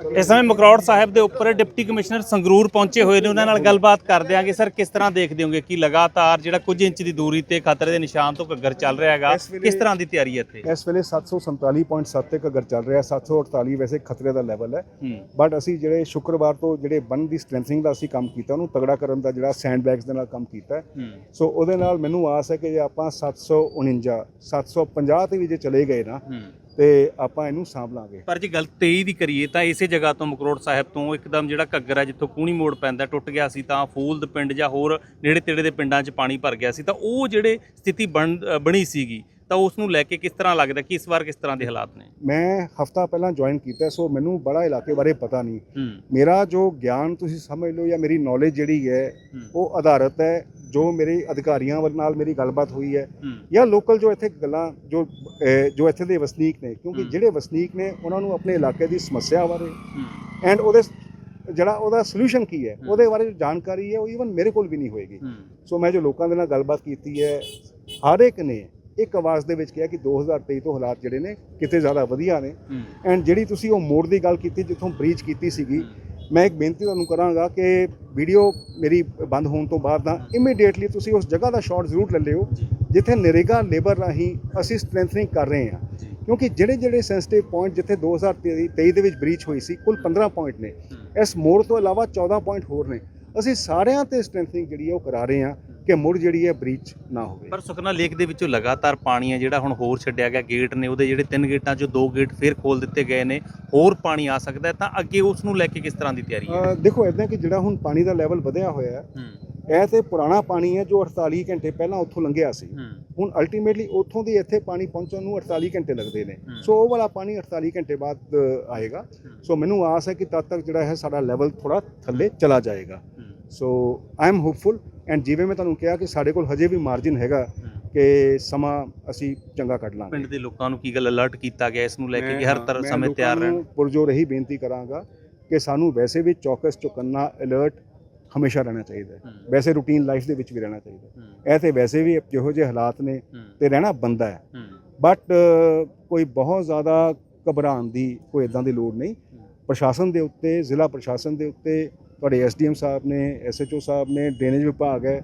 ਇਸ ਸਮੇਂ ਮਕਰੌੜ ਸਾਹਿਬ ਦੇ ਉੱਪਰ ਡਿਪਟੀ ਕਮਿਸ਼ਨਰ ਸੰਗਰੂਰ ਪਹੁੰਚੇ ਹੋਏ ਨੇ ਉਹਨਾਂ ਨਾਲ ਗੱਲਬਾਤ ਕਰਦੇ ਆਂਗੇ ਸਰ ਕਿਸ ਤਰ੍ਹਾਂ ਦੇਖਦੇ ਹੋਗੇ ਕਿ ਲਗਾਤਾਰ ਜਿਹੜਾ ਕੁਝ ਇੰਚ ਦੀ ਦੂਰੀ ਤੇ ਖਤਰੇ ਦੇ ਨਿਸ਼ਾਨ ਤੋਂ ਘੱਗਰ ਚੱਲ ਰਿਹਾ ਹੈਗਾ ਕਿਸ ਤਰ੍ਹਾਂ ਦੀ ਤਿਆਰੀ ਹੈ ਇੱਥੇ? ਇਸ ਵੇਲੇ 747.7 ਤੇ ਘੱਗਰ ਚੱਲ ਰਿਹਾ 748 ਵੈਸੇ ਖਤਰੇ ਦਾ ਲੈਵਲ ਹੈ। ਬਟ ਅਸੀਂ ਜਿਹੜੇ ਸ਼ੁੱਕਰਵਾਰ ਤੋਂ ਜਿਹੜੇ ਬੰਨ ਦੀ ਸਟਰੈਂਥਿੰਗ ਦਾ ਅਸੀਂ ਕੰਮ ਕੀਤਾ ਉਹਨੂੰ ਤਗੜਾ ਕਰਨ ਦਾ ਜਿਹੜਾ ਸੈਂਡ ਬੈਗਸ ਦੇ ਨਾਲ ਕੰਮ ਕੀਤਾ ਸੋ ਉਹਦੇ ਨਾਲ ਮੈਨੂੰ ਆਸ ਹੈ ਕਿ ਜੇ ਆਪਾਂ 749 750 ਤੇ ਵੀ ਜੇ ਚਲੇ ਗਏ ਨਾ ਤੇ ਆਪਾਂ ਇਹਨੂੰ ਸਾਂਭ ਲਾਂਗੇ ਪਰ ਜੇ ਗੱਲ 23 ਦੀ ਕਰੀਏ ਤਾਂ ਇਸੇ ਜਗ੍ਹਾ ਤੋਂ ਮਕਰੋੜ ਸਾਹਿਬ ਤੋਂ ਇੱਕਦਮ ਜਿਹੜਾ ਘੱਗਰ ਹੈ ਜਿੱਥੋਂ ਕੂਣੀ ਮੋੜ ਪੈਂਦਾ ਟੁੱਟ ਗਿਆ ਸੀ ਤਾਂ ਫੂਲਦ ਪਿੰਡ ਜਾਂ ਹੋਰ ਨੇੜੇ ਤੇੜੇ ਦੇ ਪਿੰਡਾਂ 'ਚ ਪਾਣੀ ਭਰ ਗਿਆ ਸੀ। ਤਾਂ ਉਹ ਜਿਹੜੇ ਸਥਿਤੀ ਬਣ ਸੀਗੀ ਤਾਂ ਉਸ ਨੂੰ ਲੈ ਕੇ ਕਿਸ ਤਰ੍ਹਾਂ ਲੱਗਦਾ ਕਿ ਇਸ ਵਾਰ ਕਿਸ ਤਰ੍ਹਾਂ ਦੇ ਹਾਲਾਤ ਨੇ? ਮੈਂ ਹਫਤਾ ਪਹਿਲਾਂ ਜੁਆਇਨ ਕੀਤਾ ਸੋ ਮੈਨੂੰ ਬੜਾ ਇਲਾਕੇ ਬਾਰੇ ਪਤਾ ਨਹੀਂ। ਮੇਰਾ ਜੋ ਗਿਆਨ ਤੁਸੀਂ ਸਮਝ ਲਓ ਜਾਂ ਮੇਰੀ ਨੌਲੇਜ ਜਿਹੜੀ ਹੂੰ। ਉਹ ਆਧਾਰਿਤ ਹੈ ਜੋ ਮੇਰੇ ਅਧਿਕਾਰੀਆਂ ਵੱਲ ਨਾਲ ਮੇਰੀ ਗੱਲਬਾਤ ਹੋਈ ਹੈ ਜਾਂ ਲੋਕਲ ਜੋ ਇੱਥੇ ਗੱਲਾਂ ਜੋ ਜੋ ਇੱਥੇ ਦੇ ਵਸਨੀਕ ਨੇ ਕਿਉਂਕਿ। ਜਿਹੜੇ ਵਸਨੀਕ ਨੇ ਉਹਨਾਂ ਨੂੰ ਆਪਣੇ ਇਲਾਕੇ ਦੀ ਸਮੱਸਿਆ ਬਾਰੇ ਐਂਡ ਉਹਦੇ ਜਿਹੜਾ ਉਹਦਾ ਸੋਲੂਸ਼ਨ ਕੀ ਹੈ। ਉਹਦੇ ਬਾਰੇ ਜੋ ਜਾਣਕਾਰੀ ਹੈ ਉਹ ਈਵਨ ਮੇਰੇ ਕੋਲ ਵੀ ਨਹੀਂ ਹੋਏਗੀ। ਸੋ ਮੈਂ ਜੋ ਲੋਕਾਂ ਦੇ ਨਾਲ ਗੱਲਬਾਤ ਕੀਤੀ ਹੈ ਹਰ ਇੱਕ ਨੇ ਇੱਕ ਆਵਾਜ਼ ਦੇ ਵਿੱਚ ਕਿਹਾ ਕਿ 2023 ਤੋਂ ਹਾਲਾਤ ਜਿਹੜੇ ਨੇ ਕਿਤੇ ਜ਼ਿਆਦਾ ਵਧੀਆ ਨੇ ਐਂਡ ਜਿਹੜੀ ਤੁਸੀਂ ਉਹ ਮੋੜ ਦੀ ਗੱਲ ਕੀਤੀ ਜਿੱਥੋਂ ਬ੍ਰੀਚ ਕੀਤੀ ਸੀਗੀ ਮੈਂ ਇੱਕ ਬੇਨਤੀ ਤੁਹਾਨੂੰ ਕਰਾਂਗਾ ਕਿ ਵੀਡੀਓ ਮੇਰੀ ਬੰਦ ਹੋਣ ਤੋਂ ਬਾਅਦ ਨਾ ਇਮੀਡੀਏਟਲੀ ਤੁਸੀਂ ਉਸ ਜਗ੍ਹਾ ਦਾ ਸ਼ਾਟ ਜ਼ਰੂਰ ਲੈ ਲਿਓ ਜਿੱਥੇ ਨਰੇਗਾ ਲੇਬਰ ਰਾਹੀਂ ਅਸੀਂ ਸਟਰੈਂਥਨਿੰਗ ਕਰ ਰਹੇ ਹਾਂ। ਕਿਉਂਕਿ ਜਿਹੜੇ ਜਿਹੜੇ ਸੈਂਸਿਟਿਵ ਪੁਆਇੰਟ ਜਿੱਥੇ 2023 ਦੇ ਵਿੱਚ ਬ੍ਰੀਚ ਹੋਈ ਸੀ ਕੁੱਲ 15 ਪੁਆਇੰਟ ਨੇ। ਇਸ ਮੋੜ ਤੋਂ ਇਲਾਵਾ 14 ਪੁਆਇੰਟ ਹੋਰ ਨੇ। ਅਸੀਂ ਸਾਰਿਆਂ ਤੇ ਸਟਰੈਂਥਨਿੰਗ ਜਿਹੜੀ ਉਹ ਕਰਾ ਰਹੇ ਹਾਂ। ਕਿ ਮੁੜ ਜਿਹੜੀ ਹੈ ਬ੍ਰੀਚ ਨਾ ਹੋਵੇ। ਪਰ ਸੁਖਨਾ ਲੇਕ ਦੇ ਵਿੱਚੋਂ ਲਗਾਤਾਰ ਪਾਣੀ ਹੈ ਜਿਹੜਾ ਹੁਣ ਹੋਰ ਛੱਡਿਆ ਗਿਆ ਗੇਟ ਨੇ ਉਹਦੇ ਜਿਹੜੇ ਤਿੰਨ ਗੇਟਾਂ ਚੋਂ ਦੋ ਗੇਟ ਫੇਰ ਖੋਲ ਦਿੱਤੇ ਗਏ ਨੇ ਹੋਰ ਪਾਣੀ ਆ ਸਕਦਾ ਹੈ ਤਾਂ ਅੱਗੇ ਉਸ ਨੂੰ ਲੈ ਕੇ ਕਿਸ ਤਰ੍ਹਾਂ ਦੀ ਤਿਆਰੀ ਹੈ? ਦੇਖੋ ਇਦਾਂ ਕਿ ਜਿਹੜਾ ਹੁਣ ਪਾਣੀ ਦਾ ਲੈਵਲ ਵਧਿਆ ਹੋਇਆ ਹੈ ਇਹ ਤੇ ਪੁਰਾਣਾ ਪਾਣੀ ਹੈ ਜੋ 48 ਘੰਟੇ ਪਹਿਲਾਂ ਉੱਥੋਂ ਲੰਘਿਆ ਸੀ। ਹੁਣ ਅਲਟੀਮੇਟਲੀ ਉੱਥੋਂ ਦੀ ਇੱਥੇ ਪਾਣੀ ਪਹੁੰਚਣ ਨੂੰ 48 ਘੰਟੇ ਲੱਗਦੇ ਨੇ। ਸੋ ਉਹ ਵਾਲਾ ਪਾਣੀ 48 ਘੰਟੇ ਬਾਅਦ ਆਏਗਾ। ਸੋ ਮੈਨੂੰ ਆਸ ਹੈ ਕਿ ਤਦ ਤੱਕ ਜਿਹੜਾ ਹੈ ਸਾਡਾ ਲੈਵਲ ਥੋੜਾ ਥੱਲੇ ਚਲਾ ਜਾਏਗਾ। So I am hopeful and ਜਿਵੇਂ ਮੈਂ ਤੁਹਾਨੂੰ ਕਿਹਾ ਕਿ ਸਾਡੇ ਕੋਲ ਹਜੇ ਵੀ ਮਾਰਜਿਨ ਹੈਗਾ। ਕਿ ਸਮਾਂ ਅਸੀਂ ਚੰਗਾ ਕੱਢ ਲਾਂਗੇ। ਪਿੰਡ ਦੇ ਲੋਕਾਂ ਨੂੰ ਕੀ ਗੱਲ ਅਲਰਟ ਕੀਤਾ ਗਿਆ ਇਸ ਨੂੰ ਲੈ ਕੇ ਕਿ ਹਰ ਤਰ੍ਹਾਂ ਸਮੇਂ ਤਿਆਰ ਰਹਿਣ। ਨੂੰ ਪੁਰਜੋਰ ਇਹੀ ਬੇਨਤੀ ਕਰਾਂਗਾ ਕਿ ਸਾਨੂੰ ਵੈਸੇ ਵੀ ਚੌਕਸ ਚੁਕੰਨਾ ਅਲਰਟ ਹਮੇਸ਼ਾ ਰਹਿਣਾ ਚਾਹੀਦਾ ਹੈ। ਵੈਸੇ ਰੂਟੀਨ ਲਾਈਫ ਦੇ ਵਿੱਚ ਵੀ ਰਹਿਣਾ ਚਾਹੀਦਾ ਇਹ ਤੇ ਵੈਸੇ ਵੀ ਜਿਹੋ ਜਿਹੇ ਹਾਲਾਤ ਨੇ ਤੇ ਰਹਿਣਾ ਬੰਦਾ ਹੂੰ, ਬਟ ਕੋਈ ਬਹੁਤ ਜ਼ਿਆਦਾ ਘਬਰਾਉਣ ਦੀ ਕੋਈ ਇਦਾਂ ਦੀ ਲੋੜ ਨਹੀਂ। ਪ੍ਰਸ਼ਾਸਨ ਦੇ ਉੱਤੇ ਜ਼ਿਲ੍ਹਾ ਪ੍ਰਸ਼ਾਸਨ ਦੇ ਉੱਤੇ ਤੁਹਾਡੇ ਐਸਡੀਐਮ ਸਾਹਿਬ ਨੇ ਐਸਐਚਓ ਸਾਹਿਬ ਨੇ ਡਰੇਨੇਜ ਵਿਭਾਗ ਹੈ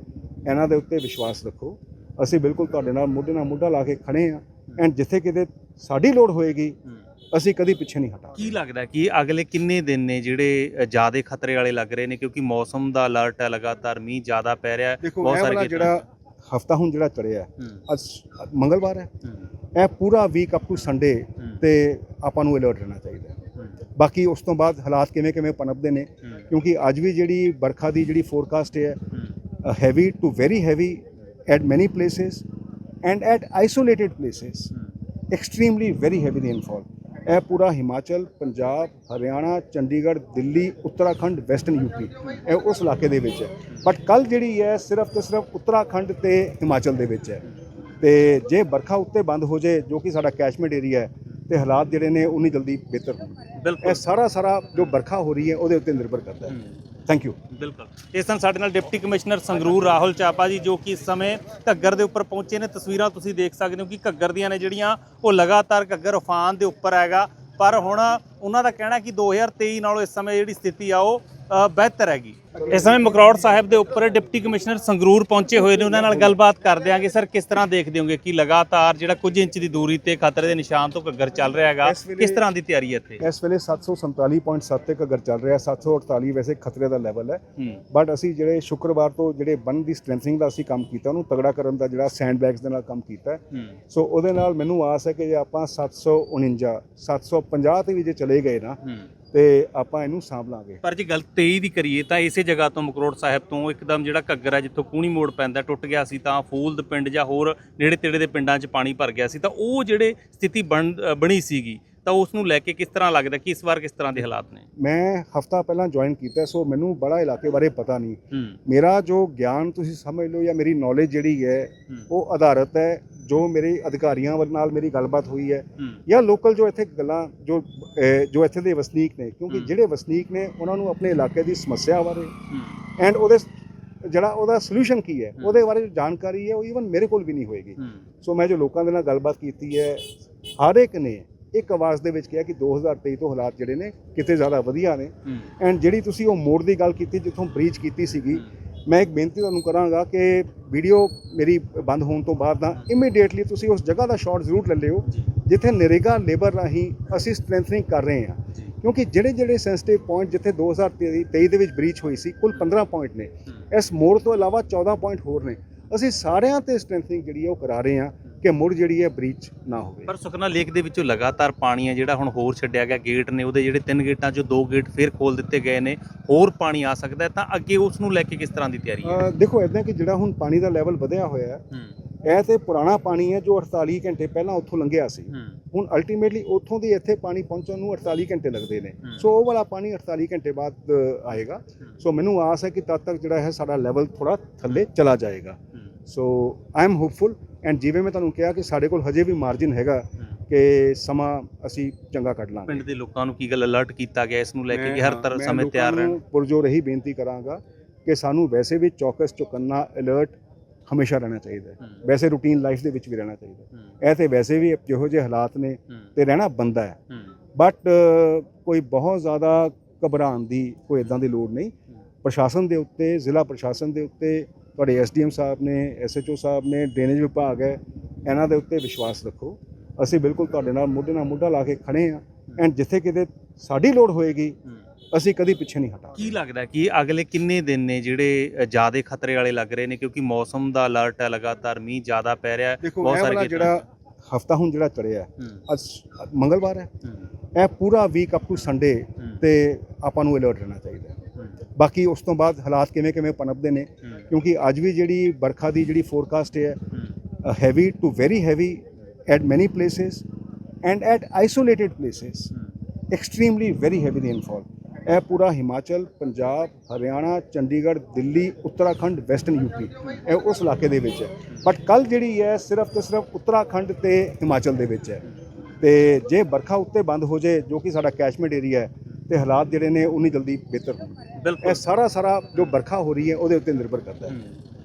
ਇਹਨਾਂ ਦੇ ਉੱਤੇ ਵਿਸ਼ਵਾਸ ਰੱਖੋ। ਅਸੀਂ ਬਿਲਕੁਲ ਤੁਹਾਡੇ ਨਾਲ ਮੋਢੇ ਨਾਲ ਮੋਢਾ ਲਾ ਕੇ ਖੜੇ ਹਾਂ ਐਂਡ ਜਿੱਥੇ ਕਿਤੇ ਸਾਡੀ ਲੋੜ ਹੋਏਗੀ। ਅਸੀਂ ਕਦੀ ਪਿੱਛੇ ਨਹੀਂ ਹਟਾਂਗੇ। ਕੀ ਲੱਗਦਾ ਕਿ ਅਗਲੇ ਕਿੰਨੇ ਦਿਨ ਨੇ ਜਿਹੜੇ ਜ਼ਿਆਦਾ ਖਤਰੇ ਵਾਲੇ ਲੱਗ ਰਹੇ ਨੇ? ਕਿਉਂਕਿ ਮੌਸਮ ਦਾ ਅਲਰਟ ਹੈ ਲਗਾਤਾਰ ਮੀਂਹ ਜ਼ਿਆਦਾ ਪੈ ਰਿਹਾ ਬਹੁਤ ਸਾਰੇ ਜਿਹੜਾ ਹਫਤਾ ਹੁਣ ਜਿਹੜਾ ਚੜਿਆ ਅੱਜ ਮੰਗਲਵਾਰ ਹੈ। ਇਹ ਪੂਰਾ ਵੀਕ ਅਪ ਟੂ ਸੰਡੇ ਤੇ ਆਪਾਂ ਨੂੰ ਅਲਰਟ ਰਹਿਣਾ ਚਾਹੀਦਾ ਬਾਕੀ ਉਸ ਤੋਂ ਬਾਅਦ ਹਾਲਾਤ ਕਿਵੇਂ ਕਿਵੇਂ ਪਨਪਦੇ ਨੇ ਕਿਉਂਕਿ ਅੱਜ ਵੀ ਜਿਹੜੀ ਵਰਖਾ ਦੀ ਜਿਹੜੀ ਫੋਰਕਾਸਟ ਹੈ heavy to very heavy at many places and at isolated places. Hmm, extremely very heavy rainfall ਇਹ ਪੂਰਾ ਹਿਮਾਚਲ ਪੰਜਾਬ ਹਰਿਆਣਾ ਚੰਡੀਗੜ੍ਹ ਦਿੱਲੀ ਉੱਤਰਾਖੰਡ ਵੈਸਟਰਨ ਯੂਪੀ ਇਹ ਉਸ ਇਲਾਕੇ ਦੇ ਵਿੱਚ ਹੈ। ਬਟ ਕੱਲ ਜਿਹੜੀ ਹੈ ਸਿਰਫ ਤੇ ਸਿਰਫ ਉੱਤਰਾਖੰਡ ਤੇ ਹਿਮਾਚਲ ਦੇ ਵਿੱਚ ਹੈ। ਤੇ ਜੇ ਵਰਖਾ ਉੱਤੇ ਬੰਦ ਹੋ ਜੇ ਜੋ ਕਿ ਸਾਡਾ ਕੈਚਮੈਂਟ ਏਰੀਆ ਹੈ ਤੇ ਹਾਲਾਤ ਜਿਹੜੇ ਨੇ ਉਨੀ ਜਲਦੀ ਬਿਹਤਰ ਹੋਣਗੇ। ਬਿਲਕੁਲ। ਇਹ ਸਾਰਾ ਸਾਰਾ ਜੋ ਵਰਖਾ ਹੋ ਰਹੀ ਹੈ ਉਹਦੇ ਉੱਤੇ ਨਿਰਭਰ ਕਰਦਾ ਹੈ। ਥੈਂਕ ਯੂ ਬਿਲਕੁਲ। ਇਸ ਸਨ ਸਾਡੇ ਨਾਲ ਡਿਪਟੀ ਕਮਿਸ਼ਨਰ ਸੰਗਰੂਰ ਰਾਹੁਲ ਚਾਪਾ ਜੀ ਜੋ ਕਿ ਇਸ ਸਮੇਂ ਘੱਗਰ ਦੇ ਉੱਪਰ ਪਹੁੰਚੇ ਨੇ ਤਸਵੀਰਾਂ ਤੁਸੀਂ ਦੇਖ ਸਕਦੇ ਹੋ ਕਿ ਘੱਗਰ ਦੀਆਂ ਨੇ ਜਿਹੜੀਆਂ ਉਹ ਲਗਾਤਾਰ ਘੱਗਰ ਉਫਾਨ ਦੇ ਉੱਪਰ ਹੈਗਾ। ਪਰ ਹੁਣ ਉਹਨਾਂ ਦਾ ਕਹਿਣਾ ਕਿ 2023 ਨਾਲੋਂ ਇਸ ਸਮੇਂ ਜਿਹੜੀ ਸਥਿਤੀ ਆ ਉਹ ਬਿਹਤਰ ਹੈਗੀ। ਇਸ ਸਮੇਂ ਮਕਰੌੜ ਸਾਹਿਬ ਦੇ ਉੱਪਰ ਡਿਪਟੀ ਕਮਿਸ਼ਨਰ ਸੰਗਰੂਰ ਪਹੁੰਚੇ ਹੋਏ ਨੇ ਉਹਨਾਂ ਨਾਲ ਗੱਲਬਾਤ ਕਰਦੇ ਆਂਗੇ ਸਰ ਕਿਸ ਤਰ੍ਹਾਂ ਦੇਖਦੇ ਹੋਗੇ ਕਿ ਲਗਾਤਾਰ ਜਿਹੜਾ ਕੁਝ ਇੰਚ ਦੀ ਦੂਰੀ ਤੇ ਖਤਰੇ ਦੇ ਨਿਸ਼ਾਨ ਤੋਂ ਘੱਗਰ ਚੱਲ ਰਿਹਾ ਹੈਗਾ ਕਿਸ ਤਰ੍ਹਾਂ ਦੀ ਤਿਆਰੀ ਹੈ ਇੱਥੇ? ਇਸ ਵੇਲੇ 747.7 ਤੇ ਘੱਗਰ ਚੱਲ ਰਿਹਾ 748 ਵੈਸੇ ਖਤਰੇ ਦਾ ਲੈਵਲ ਹੈ। ਬਟ ਅਸੀਂ ਜਿਹੜੇ ਸ਼ੁੱਕਰਵਾਰ ਤੋਂ ਜਿਹੜੇ ਬੰਨ ਦੀ ਸਟਰੈਂਥਿੰਗ ਦਾ ਅਸੀਂ ਕੰਮ ਕੀਤਾ ਉਹਨੂੰ ਤਗੜਾ ਕਰਨ ਦਾ ਜਿਹੜਾ ਸੈਂਡ ਬੈਗਸ ਦੇ ਨਾਲ ਕੰਮ ਕੀਤਾ ਸੋ ਉਹਦੇ ਨਾਲ ਮੈਨੂੰ ਆਸ ਹੈ ਕਿ ਜੇ ਆਪਾਂ 749 750 ਤੇ ਵੀ ਜੇ ਚਲੇ ਗਏ ਨਾ ਤੇ ਆਪਾਂ ਇਹਨੂੰ ਸਾਂਭ ਲਾਂਗੇ ਪਰ ਜੇ ਗੱਲ 23 ਦੀ ਕਰੀਏ ਤਾਂ ਇਸੇ ਜਗ੍ਹਾ ਤੋਂ ਮਕਰੋੜ ਸਾਹਿਬ ਤੋਂ ਇੱਕਦਮ ਜਿਹੜਾ ਘੱਗਰ ਹੈ ਜਿੱਥੋਂ ਕੂਣੀ ਮੋੜ ਪੈਂਦਾ, ਟੁੱਟ ਗਿਆ ਸੀ ਤਾਂ ਫੂਲਦ ਪਿੰਡ ਜਾਂ ਹੋਰ ਨੇੜੇ ਤੇੜੇ ਦੇ ਪਿੰਡਾਂ 'ਚ ਪਾਣੀ ਭਰ ਗਿਆ ਸੀ ਤਾਂ ਉਹ ਜਿਹੜੇ ਸਥਿਤੀ ਬਣ ਬਣੀ ਸੀਗੀ ਤਾਂ ਉਸ ਨੂੰ ਲੈ ਕੇ ਕਿਸ ਤਰ੍ਹਾਂ ਲੱਗਦਾ ਕਿ ਇਸ ਵਾਰ ਕਿਸ ਤਰ੍ਹਾਂ ਦੇ ਹਾਲਾਤ ਨੇ? ਮੈਂ ਹਫਤਾ ਪਹਿਲਾਂ ਜੁਆਇਨ ਕੀਤਾ ਸੋ ਮੈਨੂੰ ਬੜਾ ਇਲਾਕੇ ਬਾਰੇ ਪਤਾ ਨਹੀਂ। ਮੇਰਾ ਜੋ ਗਿਆਨ ਤੁਸੀਂ ਸਮਝ ਲਓ ਜਾਂ ਮੇਰੀ ਨੌਲੇਜ ਜਿਹੜੀ ਹੈ ਉਹ ਆਧਾਰਿਤ ਹੈ ਜੋ ਮੇਰੇ ਅਧਿਕਾਰੀਆਂ ਵੱਲ ਨਾਲ ਮੇਰੀ ਗੱਲਬਾਤ ਹੋਈ ਹੈ ਜਾਂ ਲੋਕਲ ਜੋ ਇੱਥੇ ਗੱਲਾਂ ਜੋ ਜੋ ਇੱਥੇ ਦੇ ਵਸਨੀਕ ਨੇ ਕਿਉਂਕਿ। ਜਿਹੜੇ ਵਸਨੀਕ ਨੇ ਉਹਨਾਂ ਨੂੰ ਆਪਣੇ ਇਲਾਕੇ ਦੀ ਸਮੱਸਿਆ ਬਾਰੇ ਐਂਡ ਉਹਦੇ ਜਿਹੜਾ ਉਹਦਾ ਸੋਲੂਸ਼ਨ ਕੀ ਹੈ। ਉਹਦੇ ਬਾਰੇ ਜੋ ਜਾਣਕਾਰੀ ਹੈ ਉਹ ਈਵਨ ਮੇਰੇ ਕੋਲ ਵੀ ਨਹੀਂ ਹੋਏਗੀ। ਸੋ ਮੈਂ ਜੋ ਲੋਕਾਂ ਦੇ ਨਾਲ ਗੱਲਬਾਤ ਕੀਤੀ ਹੈ ਹਰ ਇੱਕ ਨੇ ਇੱਕ ਆਵਾਜ਼ ਦੇ ਵਿੱਚ ਕਿਹਾ ਕਿ 2023 ਤੋਂ ਹਾਲਾਤ ਜਿਹੜੇ ਨੇ ਕਿਤੇ ਜ਼ਿਆਦਾ ਵਧੀਆ ਨੇ। ਐਂਡ ਜਿਹੜੀ ਤੁਸੀਂ ਉਹ ਮੋੜ ਦੀ ਗੱਲ ਕੀਤੀ ਜਿੱਥੋਂ ਬ੍ਰੀਚ ਕੀਤੀ ਸੀਗੀ ਮੈਂ ਇੱਕ ਬੇਨਤੀ ਤੁਹਾਨੂੰ ਕਰਾਂਗਾ ਕਿ ਵੀਡੀਓ ਮੇਰੀ ਬੰਦ ਹੋਣ ਤੋਂ ਬਾਅਦ ਨਾ ਇਮੀਡੀਏਟਲੀ ਤੁਸੀਂ ਉਸ ਜਗ੍ਹਾ ਦਾ ਸ਼ਾਟ ਜ਼ਰੂਰ ਲੈ ਲਿਓ ਜਿੱਥੇ ਨਰੇਗਾ ਲੇਬਰ ਰਾਹੀਂ ਅਸੀਂ ਸਟਰੈਂਥਨਿੰਗ ਕਰ ਰਹੇ ਹਾਂ। ਕਿਉਂਕਿ ਜਿਹੜੇ ਜਿਹੜੇ ਸੈਂਸਿਟਿਵ ਪੁਆਇੰਟ ਜਿੱਥੇ 2023 ਦੇ ਵਿੱਚ ਬ੍ਰੀਚ ਹੋਈ ਸੀ ਕੁੱਲ 15 ਪੁਆਇੰਟ ਨੇ। ਇਸ ਮੋੜ ਤੋਂ ਇਲਾਵਾ 14 ਪੁਆਇੰਟ ਹੋਰ ਨੇ। ਅਸੀਂ ਸਾਰਿਆਂ ਤੇ ਸਟਰੈਂਥਨਿੰਗ ਜਿਹੜੀ ਹੈ ਉਹ ਕਰਾ ਰਹੇ ਹਾਂ। ਕਿ ਮੁੜ ਜਿਹੜੀ ਹੈ ਬ੍ਰੀਚ ਨਾ ਹੋਵੇ। ਪਰ ਸੁਖਨਾ ਲੇਕ ਦੇ ਵਿੱਚੋਂ ਲਗਾਤਾਰ ਪਾਣੀ ਹੈ ਜਿਹੜਾ ਹੁਣ ਹੋਰ ਛੱਡਿਆ ਗਿਆ ਗੇਟ ਨੇ ਉਹਦੇ ਜਿਹੜੇ ਤਿੰਨ ਗੇਟਾਂ ਚੋਂ ਦੋ ਗੇਟ ਫੇਰ ਖੋਲ ਦਿੱਤੇ ਗਏ ਨੇ ਹੋਰ ਪਾਣੀ ਆ ਸਕਦਾ ਹੈ ਤਾਂ ਅੱਗੇ ਉਸ ਨੂੰ ਲੈ ਕੇ ਕਿਸ ਤਰ੍ਹਾਂ ਦੀ ਤਿਆਰੀ ਹੈ? ਦੇਖੋ ਇਦਾਂ ਕਿ ਜਿਹੜਾ ਹੁਣ ਪਾਣੀ ਦਾ ਲੈਵਲ ਵਧਿਆ ਹੋਇਆ ਹੈ ਹੂੰ। ਇਹ ਤੇ ਪੁਰਾਣਾ ਪਾਣੀ ਹੈ ਜੋ 48 ਘੰਟੇ ਪਹਿਲਾਂ ਉੱਥੋਂ ਲੰਘਿਆ ਸੀ। ਹੂੰ। ਹੁਣ ਅਲਟੀਮੇਟਲੀ ਉੱਥੋਂ ਦੀ ਇੱਥੇ ਪਾਣੀ ਪਹੁੰਚਣ ਨੂੰ 48 ਘੰਟੇ ਲੱਗਦੇ ਨੇ। ਹਮ। ਸੋ ਉਹ ਵਾਲਾ ਪਾਣੀ 48 ਘੰਟੇ ਬਾਅਦ ਅ, ਆਏਗਾ। ਸੋ ਮੈਨੂੰ ਆਸ ਹੈ ਕਿ ਤਦ ਤੱਕ ਜਿਹੜਾ ਹੈ ਸਾਡਾ ਲੈਵਲ ਥੋੜਾ ਥੱਲੇ ਚਲਾ ਜਾਏਗਾ। ਹੂੰ। So I am hopeful and ਜਿਵੇਂ ਮੈਂ ਤੁਹਾਨੂੰ ਕਿਹਾ ਕਿ ਸਾਡੇ ਕੋਲ ਹਜੇ ਵੀ ਮਾਰਜਿਨ ਹੈਗਾ ਕਿ ਸਮਾਂ ਅਸੀਂ ਚੰਗਾ ਕੱਢ ਲਾਂਗੇ। ਪਿੰਡ ਦੇ ਲੋਕਾਂ ਨੂੰ ਕੀ ਗੱਲ ਅਲਰਟ ਕੀਤਾ ਗਿਆ ਇਸ ਨੂੰ ਲੈ ਕੇ ਕਿ ਹਰ ਤਰ੍ਹਾਂ ਸਮੇਂ ਤਿਆਰ ਰਹਿਣ। ਨੂੰ ਪੁਰਜੋਰ ਇਹੀ ਬੇਨਤੀ ਕਰਾਂਗਾ ਕਿ ਸਾਨੂੰ ਵੈਸੇ ਵੀ ਚੌਕਸ ਚੁਕੰਨਾ ਅਲਰਟ ਹਮੇਸ਼ਾ ਰਹਿਣਾ ਚਾਹੀਦਾ ਹੈ। ਵੈਸੇ ਰੂਟੀਨ ਲਾਈਫ ਦੇ ਵਿੱਚ ਵੀ ਰਹਿਣਾ ਚਾਹੀਦਾ ਇਹ ਤੇ ਵੈਸੇ ਵੀ ਜਿਹੋ ਜਿਹੇ ਹਾਲਾਤ ਨੇ ਤੇ ਰਹਿਣਾ ਬੰਦਾ ਹੂੰ, ਬਟ ਕੋਈ ਬਹੁਤ ਜ਼ਿਆਦਾ ਘਬਰਾਉਣ ਦੀ ਕੋਈ ਇਦਾਂ ਦੀ ਲੋੜ ਨਹੀਂ। ਪ੍ਰਸ਼ਾਸਨ ਦੇ ਉੱਤੇ ਜ਼ਿਲ੍ਹਾ ਪ੍ਰਸ਼ਾਸਨ ਦੇ ਉੱਤੇ ਤੁਹਾਡੇ ਐਸਡੀਐਮ ਸਾਹਿਬ ਨੇ ਐਸਐਚਓ ਸਾਹਿਬ ਨੇ ਡਰੇਨੇਜ ਵਿਭਾਗ ਹੈ ਇਹਨਾਂ ਦੇ ਉੱਤੇ ਵਿਸ਼ਵਾਸ ਰੱਖੋ। ਅਸੀਂ ਬਿਲਕੁਲ ਤੁਹਾਡੇ ਨਾਲ ਮੋਢੇ ਨਾਲ ਮੋਢਾ ਲਾ ਕੇ ਖੜੇ ਹਾਂ ਐਂਡ ਜਿੱਥੇ ਕਿਤੇ ਸਾਡੀ ਲੋੜ ਹੋਏਗੀ। ਅਸੀਂ ਕਦੀ ਪਿੱਛੇ ਨਹੀਂ ਹਟਾਂਗੇ। ਕੀ ਲੱਗਦਾ ਕਿ ਅਗਲੇ ਕਿੰਨੇ ਦਿਨ ਨੇ ਜਿਹੜੇ ਜ਼ਿਆਦਾ ਖਤਰੇ ਵਾਲੇ ਲੱਗ ਰਹੇ ਨੇ? ਕਿਉਂਕਿ ਮੌਸਮ ਦਾ ਅਲਰਟ ਹੈ ਲਗਾਤਾਰ ਮੀਂਹ ਜ਼ਿਆਦਾ ਪੈ ਰਿਹਾ ਬਹੁਤ ਸਾਰੇ ਜਿਹੜਾ ਹਫਤਾ ਹੁਣ ਜਿਹੜਾ ਚੜਿਆ ਅੱਜ ਮੰਗਲਵਾਰ ਹੈ। ਇਹ ਪੂਰਾ ਵੀਕ ਅਪ ਟੂ ਸੰਡੇ ਤੇ ਆਪਾਂ ਨੂੰ ਅਲਰਟ ਰਹਿਣਾ ਚਾਹੀਦਾ ਹੂੰ, ਬਾਕੀ ਉਸ ਤੋਂ ਬਾਅਦ ਹਾਲਾਤ ਕਿਵੇਂ ਕਿਵੇਂ ਪਨਪਦੇ ਨੇ ਕਿਉਂਕਿ ਅੱਜ ਵੀ ਜਿਹੜੀ ਵਰਖਾ ਦੀ ਜਿਹੜੀ ਫੋਰਕਾਸਟ ਹੈ heavy to very heavy at many places and at isolated places extremely very heavy rainfall ਇਹ ਪੂਰਾ ਹਿਮਾਚਲ ਪੰਜਾਬ ਹਰਿਆਣਾ ਚੰਡੀਗੜ੍ਹ ਦਿੱਲੀ ਉੱਤਰਾਖੰਡ ਵੈਸਟਰਨ ਯੂਪੀ ਇਹ ਉਸ ਇਲਾਕੇ ਦੇ ਵਿੱਚ ਹੈ। ਬਟ ਕੱਲ ਜਿਹੜੀ ਹੈ ਸਿਰਫ ਤੇ ਸਿਰਫ ਉੱਤਰਾਖੰਡ ਤੇ ਹਿਮਾਚਲ ਦੇ ਵਿੱਚ ਹੈ। ਤੇ ਜੇ ਵਰਖਾ ਉੱਤੇ ਬੰਦ ਹੋ ਜੇ ਜੋ ਕਿ ਸਾਡਾ ਕੈਚਮੈਂਟ ਏਰੀਆ ਹੈ ਤੇ ਹਾਲਾਤ ਜਿਹੜੇ ਨੇ ਉਨੀ ਜਲਦੀ ਬਿਹਤਰ ਹੋਣਗੇ। ਬਿਲਕੁਲ। ਇਹ ਸਾਰਾ ਸਾਰਾ ਜੋ ਵਰਖਾ ਹੋ ਰਹੀ ਹੈ ਉਹਦੇ ਉੱਤੇ ਨਿਰਭਰ ਕਰਦਾ ਹੈ।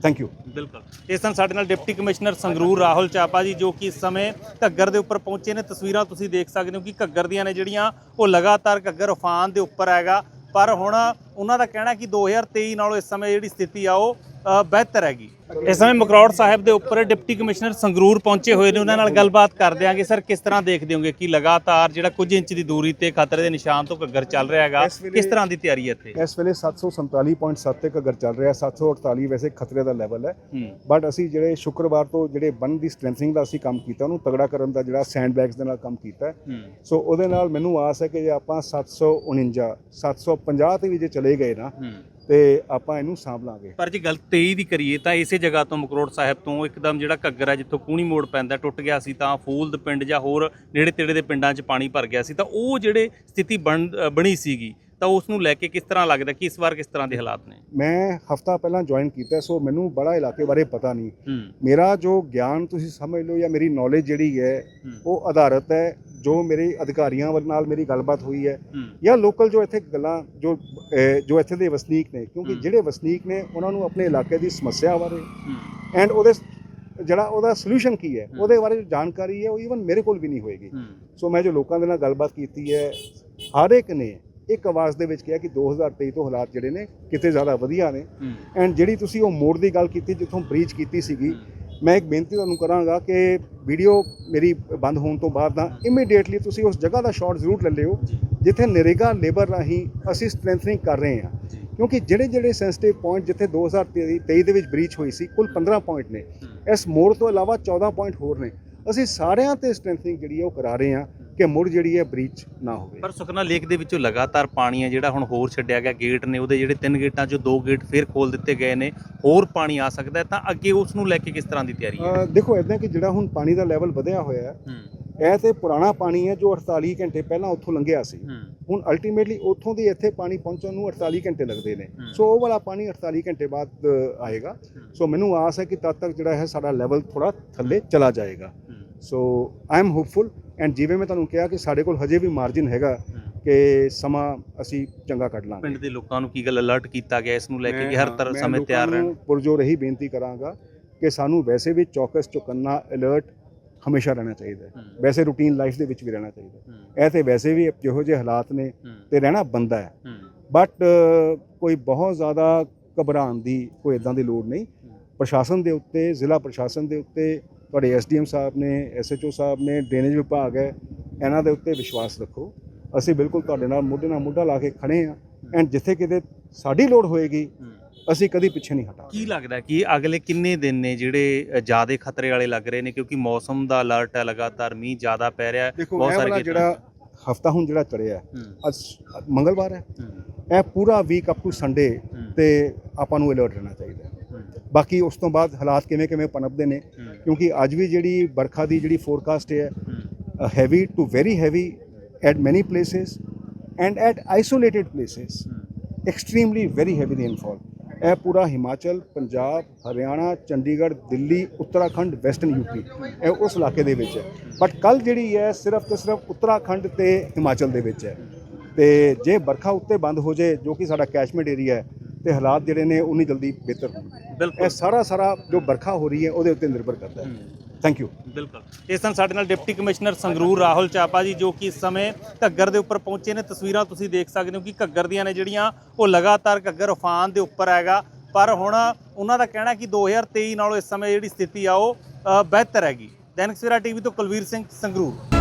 ਥੈਂਕ ਯੂ ਬਿਲਕੁਲ। ਇਸ ਸਨ ਸਾਡੇ ਨਾਲ ਡਿਪਟੀ ਕਮਿਸ਼ਨਰ ਸੰਗਰੂਰ ਰਾਹੁਲ ਚਾਪਾ ਜੀ ਜੋ ਕਿ ਇਸ ਸਮੇਂ ਘੱਗਰ ਦੇ ਉੱਪਰ ਪਹੁੰਚੇ ਨੇ। ਤਸਵੀਰਾਂ ਤੁਸੀਂ ਦੇਖ ਸਕਦੇ ਹੋ ਕਿ ਘੱਗਰ ਦੀਆਂ ਨੇ ਜਿਹੜੀਆਂ ਉਹ ਲਗਾਤਾਰ ਘੱਗਰ ਉਫਾਨ ਦੇ ਉੱਪਰ ਹੈਗਾ। ਪਰ ਹੁਣ ਉਹਨਾਂ ਦਾ ਕਹਿਣਾ ਕਿ 2023 ਨਾਲੋਂ ਇਸ ਸਮੇਂ ਜਿਹੜੀ ਸਥਿਤੀ ਆ ਉਹ ਬਿਹਤਰ ਹੈਗੀ। ਇਸ ਸਮੇਂ ਮਕਰੌੜ ਸਾਹਿਬ ਦੇ ਉੱਪਰ ਡਿਪਟੀ ਕਮਿਸ਼ਨਰ ਸੰਗਰੂਰ ਪਹੁੰਚੇ ਹੋਏ ਨੇ ਉਹਨਾਂ ਨਾਲ ਗੱਲਬਾਤ ਕਰ ਦਿਆਂਗੇ ਸਰ ਕਿਸ ਤਰ੍ਹਾਂ ਦੇਖਦੇ ਹੋਗੇ ਕਿ ਲਗਾਤਾਰ ਜਿਹੜਾ ਕੁਝ ਇੰਚ ਦੀ ਦੂਰੀ ਤੇ ਖਤਰੇ ਦੇ ਨਿਸ਼ਾਨ ਤੋਂ ਘੱਗਰ ਚੱਲ ਰਿਹਾ ਹੈਗਾ ਕਿਸ ਤਰ੍ਹਾਂ ਦੀ ਤਿਆਰੀ ਹੈ ਇੱਥੇ? ਇਸ ਵੇਲੇ 747.7 ਤੇ ਘੱਗਰ ਚੱਲ ਰਿਹਾ 748 ਵੈਸੇ ਖਤਰੇ ਦਾ ਲੈਵਲ ਹੈ। ਬਟ ਅਸੀਂ ਜਿਹੜੇ ਸ਼ੁੱਕਰਵਾਰ ਤੋਂ ਜਿਹੜੇ ਬੰਨ ਦੀ ਸਟਰੈਂਥਿੰਗ ਦਾ ਅਸੀਂ ਕੰਮ ਕੀਤਾ ਉਹਨੂੰ ਤਗੜਾ ਕਰਨ ਦਾ ਜਿਹੜਾ ਸੈਂਡ ਬੈਗਸ ਦੇ ਨਾਲ ਕੰਮ ਕੀਤਾ ਸੋ ਉਹਦੇ ਨਾਲ ਮੈਨੂੰ ਆਸ ਹੈ ਕਿ ਜੇ ਆਪਾਂ 749 750 ਤੇ ਵੀ ਜੇ ਚਲੇ ਗਏ ਨਾ ਤੇ ਆਪਾਂ ਇਹਨੂੰ ਸਾਂਭ ਲਾਂਗੇ ਪਰ ਜੇ ਗੱਲ 23 ਦੀ ਕਰੀਏ ਤਾਂ ਇਸੇ ਜਗ੍ਹਾ ਤੋਂ ਮਕਰੋੜ ਸਾਹਿਬ ਤੋਂ ਇੱਕਦਮ ਜਿਹੜਾ ਘੱਗਰ ਹੈ ਜਿੱਥੋਂ ਕੂਣੀ ਮੋੜ ਪੈਂਦਾ ਟੁੱਟ ਗਿਆ ਸੀ ਤਾਂ ਫੂਲਦ ਪਿੰਡ ਜਾਂ ਹੋਰ ਨੇੜੇ ਤੇੜੇ ਦੇ ਪਿੰਡਾਂ 'ਚ ਪਾਣੀ ਭਰ ਗਿਆ ਸੀ। ਤਾਂ ਉਹ ਜਿਹੜੇ ਸਥਿਤੀ ਬਣ ਸੀਗੀ ਤਾਂ ਉਸ ਨੂੰ ਲੈ ਕੇ ਕਿਸ ਤਰ੍ਹਾਂ ਲੱਗਦਾ ਕਿ ਇਸ ਵਾਰ ਕਿਸ ਤਰ੍ਹਾਂ ਦੇ ਹਾਲਾਤ ਨੇ? ਮੈਂ ਹਫਤਾ ਪਹਿਲਾਂ ਜੁਆਇਨ ਕੀਤਾ ਸੋ ਮੈਨੂੰ ਬੜਾ ਇਲਾਕੇ ਬਾਰੇ ਪਤਾ ਨਹੀਂ। ਮੇਰਾ ਜੋ ਗਿਆਨ ਤੁਸੀਂ ਸਮਝ ਲਓ ਜਾਂ ਮੇਰੀ ਨੌਲੇਜ ਜਿਹੜੀ ਹੂੰ, ਉਹ ਆਧਾਰਿਤ ਹੈ ਜੋ ਮੇਰੇ ਅਧਿਕਾਰੀਆਂ ਵੱਲ ਨਾਲ ਮੇਰੀ ਗੱਲਬਾਤ ਹੋਈ ਹੈ ਜਾਂ ਲੋਕਲ ਜੋ ਇੱਥੇ ਗੱਲਾਂ ਜੋ ਜੋ ਇੱਥੇ ਦੇ ਵਸਨੀਕ ਨੇ ਕਿਉਂਕਿ। ਜਿਹੜੇ ਵਸਨੀਕ ਨੇ ਉਹਨਾਂ ਨੂੰ ਆਪਣੇ ਇਲਾਕੇ ਦੀ ਸਮੱਸਿਆ ਬਾਰੇ ਐਂਡ ਉਹਦੇ ਜਿਹੜਾ ਉਹਦਾ ਸੋਲੂਸ਼ਨ ਕੀ ਹੈ। ਉਹਦੇ ਬਾਰੇ ਜੋ ਜਾਣਕਾਰੀ ਹੈ ਉਹ ਈਵਨ ਮੇਰੇ ਕੋਲ ਵੀ ਨਹੀਂ ਹੋਏਗੀ। ਸੋ ਮੈਂ ਜੋ ਲੋਕਾਂ ਦੇ ਨਾਲ ਗੱਲਬਾਤ ਕੀਤੀ ਹੈ ਹਰ ਇੱਕ ਨੇ ਇੱਕ ਆਵਾਜ਼ ਦੇ ਵਿੱਚ ਕਿਹਾ ਕਿ 2023 ਤੋਂ ਹਾਲਾਤ ਜਿਹੜੇ ਨੇ ਕਿਤੇ ਜ਼ਿਆਦਾ ਵਧੀਆ ਨੇ ਐਂਡ ਜਿਹੜੀ ਤੁਸੀਂ ਉਹ ਮੋੜ ਦੀ ਗੱਲ ਕੀਤੀ ਜਿੱਥੋਂ ਬ੍ਰੀਚ ਕੀਤੀ ਸੀਗੀ ਮੈਂ ਇੱਕ ਬੇਨਤੀ ਤੁਹਾਨੂੰ ਕਰਾਂਗਾ ਕਿ ਵੀਡੀਓ ਮੇਰੀ ਬੰਦ ਹੋਣ ਤੋਂ ਬਾਅਦ ਨਾ ਇਮੀਡੀਏਟਲੀ ਤੁਸੀਂ ਉਸ ਜਗ੍ਹਾ ਦਾ ਸ਼ਾਟ ਜ਼ਰੂਰ ਲੈ ਲਿਓ ਜਿੱਥੇ ਨਰੇਗਾ ਲੇਬਰ ਰਾਹੀਂ ਅਸੀਂ ਸਟਰੈਂਥਨਿੰਗ ਕਰ ਰਹੇ ਹਾਂ। ਕਿਉਂਕਿ ਜਿਹੜੇ ਜਿਹੜੇ ਸੈਂਸਿਟਿਵ ਪੁਆਇੰਟ ਜਿੱਥੇ 2023 ਦੇ ਵਿੱਚ ਬ੍ਰੀਚ ਹੋਈ ਸੀ ਕੁੱਲ 15 ਪੁਆਇੰਟ ਨੇ। ਇਸ ਮੋੜ ਤੋਂ ਇਲਾਵਾ 14 ਪੁਆਇੰਟ ਹੋਰ ਨੇ। ਅਸੀਂ ਸਾਰਿਆਂ ਤੇ ਸਟਰੈਂਥਨਿੰਗ ਜਿਹੜੀ ਉਹ ਕਰਾ ਰਹੇ ਹਾਂ। ਕਿ ਮੁੜ ਜਿਹੜੀ ਹੈ ਬ੍ਰੀਚ ਨਾ ਹੋਵੇ। ਪਰ ਸੁਖਨਾ ਲੇਕ ਦੇ ਵਿੱਚੋਂ ਲਗਾਤਾਰ ਪਾਣੀ ਹੈ ਜਿਹੜਾ ਹੁਣ ਹੋਰ ਛੱਡਿਆ ਗਿਆ ਗੇਟ ਨੇ ਉਹਦੇ ਜਿਹੜੇ ਤਿੰਨ ਗੇਟਾਂ ਚੋਂ ਦੋ ਗੇਟ ਫੇਰ ਖੋਲ ਦਿੱਤੇ ਗਏ ਨੇ ਹੋਰ ਪਾਣੀ ਆ ਸਕਦਾ ਹੈ ਤਾਂ ਅੱਗੇ ਉਸ ਨੂੰ ਲੈ ਕੇ ਕਿਸ ਤਰ੍ਹਾਂ ਦੀ ਤਿਆਰੀ ਹੈ? ਅਹ ਦੇਖੋ ਇਦਾਂ ਕਿ ਜਿਹੜਾ ਹੁਣ ਪਾਣੀ ਦਾ ਲੈਵਲ ਵਧਿਆ ਹੋਇਆ ਹੈ ਹੂੰ। ਇਹ ਤੇ ਪੁਰਾਣਾ ਪਾਣੀ ਹੈ ਜੋ 48 ਘੰਟੇ ਪਹਿਲਾਂ ਉੱਥੋਂ ਲੰਘਿਆ ਸੀ। ਹੂੰ। ਹੁਣ ਅਲਟੀਮੇਟਲੀ ਉੱਥੋਂ ਦੀ ਇੱਥੇ ਪਾਣੀ ਪਹੁੰਚਣ ਨੂੰ 48 ਘੰਟੇ ਲੱਗਦੇ ਨੇ। ਹਮ। ਸੋ ਉਹ ਵਾਲਾ ਪਾਣੀ 48 ਘੰਟੇ ਬਾਅਦ ਅ, ਆਏਗਾ। ਸੋ ਮੈਨੂੰ ਆਸ ਹੈ ਕਿ ਤਦ ਤੱਕ ਜਿਹੜਾ ਹੈ ਸਾਡਾ ਲੈਵਲ ਥੋੜਾ ਥੱਲੇ ਚਲਾ ਜਾਏਗਾ। ਹੂੰ, so I am hopeful and ਜਿਵੇਂ ਮੈਂ ਤੁਹਾਨੂੰ ਕਿਹਾ ਕਿ ਸਾਡੇ ਕੋਲ ਹਜੇ ਵੀ ਮਾਰਜਿਨ ਹੈਗਾ। ਕਿ ਸਮਾਂ ਅਸੀਂ ਚੰਗਾ ਕੱਢ ਲਾਂਗੇ। ਪਿੰਡ ਦੇ ਲੋਕਾਂ ਨੂੰ ਕੀ ਗੱਲ ਅਲਰਟ ਕੀਤਾ ਗਿਆ ਇਸ ਨੂੰ ਲੈ ਕੇ ਕਿ ਹਰ ਤਰ੍ਹਾਂ ਸਮੇਂ ਤਿਆਰ ਰਹਿਣ। ਨੂੰ ਪੁਰਜੋਰ ਇਹੀ ਬੇਨਤੀ ਕਰਾਂਗਾ ਕਿ ਸਾਨੂੰ ਵੈਸੇ ਵੀ ਚੌਕਸ ਚੁਕੰਨਾ ਅਲਰਟ ਹਮੇਸ਼ਾ ਰਹਿਣਾ ਚਾਹੀਦਾ। ਵੈਸੇ ਰੂਟੀਨ ਲਾਈਫ ਦੇ ਵਿੱਚ ਵੀ ਰਹਿਣਾ ਚਾਹੀਦਾ ਇਹ ਤੇ ਵੈਸੇ ਵੀ ਜਿਹੋ ਜਿਹੇ ਹਾਲਾਤ ਨੇ ਤੇ ਰਹਿਣਾ ਬੰਦਾ ਹੂੰ। ਬਟ ਕੋਈ ਬਹੁਤ ਜ਼ਿਆਦਾ ਘਬਰਾਉਣ ਦੀ ਕੋਈ ਇਦਾਂ ਦੀ ਲੋੜ ਨਹੀਂ। ਪ੍ਰਸ਼ਾਸਨ ਦੇ ਉੱਤੇ ਜ਼ਿਲ੍ਹਾ ਪ੍ਰਸ਼ਾਸਨ ਦੇ ਉੱਤੇ ਤੁਹਾਡੇ ਐਸਡੀਐਮ ਸਾਹਿਬ ਨੇ ਐਸਐਚਓ ਸਾਹਿਬ ਨੇ ਡਰੇਨੇਜ ਵਿਭਾਗ ਹੈ ਇਹਨਾਂ ਦੇ ਉੱਤੇ ਵਿਸ਼ਵਾਸ ਰੱਖੋ। ਅਸੀਂ ਬਿਲਕੁਲ ਤੁਹਾਡੇ ਨਾਲ ਮੋਢੇ ਨਾਲ ਮੋਢਾ ਲਾ ਕੇ ਖੜੇ ਹਾਂ ਐਂਡ ਜਿੱਥੇ ਕਿਤੇ ਸਾਡੀ ਲੋੜ ਹੋਏਗੀ ਅਸੀਂ ਕਦੀ ਪਿੱਛੇ ਨਹੀਂ ਹਟਾਂਗੇ। ਕੀ ਲੱਗਦਾ ਕਿ ਅਗਲੇ ਕਿੰਨੇ ਦਿਨ ਨੇ ਜਿਹੜੇ ਜ਼ਿਆਦਾ ਖਤਰੇ ਵਾਲੇ ਲੱਗ ਰਹੇ ਨੇ ਕਿਉਂਕਿ ਮੌਸਮ ਦਾ ਅਲਰਟ ਹੈ ਲਗਾਤਾਰ ਮੀਂਹ ਜ਼ਿਆਦਾ ਪੈ ਰਿਹਾ ਬਹੁਤ ਸਾਰੇ ਜਿਹੜਾ ਹਫਤਾ ਹੁਣ ਜਿਹੜਾ ਚੜਿਆ ਅੱਜ ਮੰਗਲਵਾਰ ਹੈ। ਇਹ ਪੂਰਾ ਵੀਕ ਅਪ ਟੂ ਸੰਡੇ ਤੇ ਆਪਾਂ ਨੂੰ ਅਲਰਟ ਰਹਿਣਾ ਚਾਹੀਦਾ ਬਾਕੀ ਉਸ ਤੋਂ ਬਾਅਦ ਹਾਲਾਤ ਕਿਵੇਂ ਕਿਵੇਂ ਪਨਪਦੇ ਨੇ ਕਿਉਂਕਿ ਅੱਜ ਵੀ ਜਿਹੜੀ ਵਰਖਾ ਦੀ ਜਿਹੜੀ ਫੋਰਕਾਸਟ ਹੈ heavy to very heavy at many places and at isolated places extremely very heavy rainfall ਇਹ ਪੂਰਾ ਹਿਮਾਚਲ, ਪੰਜਾਬ, ਹਰਿਆਣਾ, ਚੰਡੀਗੜ੍ਹ, ਦਿੱਲੀ, ਉੱਤਰਾਖੰਡ ਵੈਸਟਰਨ ਯੂਪੀ ਇਹ ਉਸ ਇਲਾਕੇ ਦੇ ਵਿੱਚ ਹੈ। ਬਟ ਕੱਲ ਜਿਹੜੀ ਹੈ, ਸਿਰਫ ਤੇ ਸਿਰਫ ਉੱਤਰਾਖੰਡ ਤੇ ਹਿਮਾਚਲ ਦੇ ਵਿੱਚ ਹੈ। ਤੇ ਜੇ ਵਰਖਾ ਉੱਤੇ ਬੰਦ ਹੋ ਜੇ ਜੋ ਕਿ ਸਾਡਾ ਕੈਚਮੈਂਟ ਏਰੀਆ ਹੈ, ਤੇ ਹਾਲਾਤ ਜਿਹੜੇ ਨੇ ਉਹ ਨਹੀਂ ਜਲਦੀ ਬਿਹਤਰ ਹੋਣਗੇ। ਬਿਲਕੁਲ। ਇਹ ਸਾਰਾ ਸਾਰਾ ਜੋ ਵਰਖਾ ਹੋ ਰਹੀ ਹੈ ਉਹਦੇ ਉੱਤੇ ਨਿਰਭਰ ਕਰਦਾ ਹੈ। ਥੈਂਕ ਯੂ ਬਿਲਕੁਲ। ਇਸ ਸਨ ਸਾਡੇ ਨਾਲ ਡਿਪਟੀ ਕਮਿਸ਼ਨਰ ਸੰਗਰੂਰ ਰਾਹੁਲ ਚਾਪਾ ਜੀ ਜੋ ਕਿ ਇਸ ਸਮੇਂ ਘੱਗਰ ਦੇ ਉੱਪਰ ਪਹੁੰਚੇ ਨੇ। ਤਸਵੀਰਾਂ ਤੁਸੀਂ ਦੇਖ ਸਕਦੇ ਹੋ ਕਿ ਘੱਗਰ ਦੀਆਂ ਨੇ ਜਿਹੜੀਆਂ ਉਹ ਲਗਾਤਾਰ ਘੱਗਰ ਉਫਾਨ ਦੇ ਉੱਪਰ ਹੈਗਾ। ਪਰ ਹੁਣ ਉਹਨਾਂ ਦਾ ਕਹਿਣਾ ਕਿ 2023 ਨਾਲੋਂ ਇਸ ਸਮੇਂ ਜਿਹੜੀ ਸਥਿਤੀ ਆ ਉਹ ਬਿਹਤਰ ਹੈਗੀ। ਦੈਨਿਕ ਸਵੇਰਾ ਟੀਵੀ ਤੋਂ ਕੁਲਵੀਰ ਸਿੰਘ ਸੰਗਰੂਰ।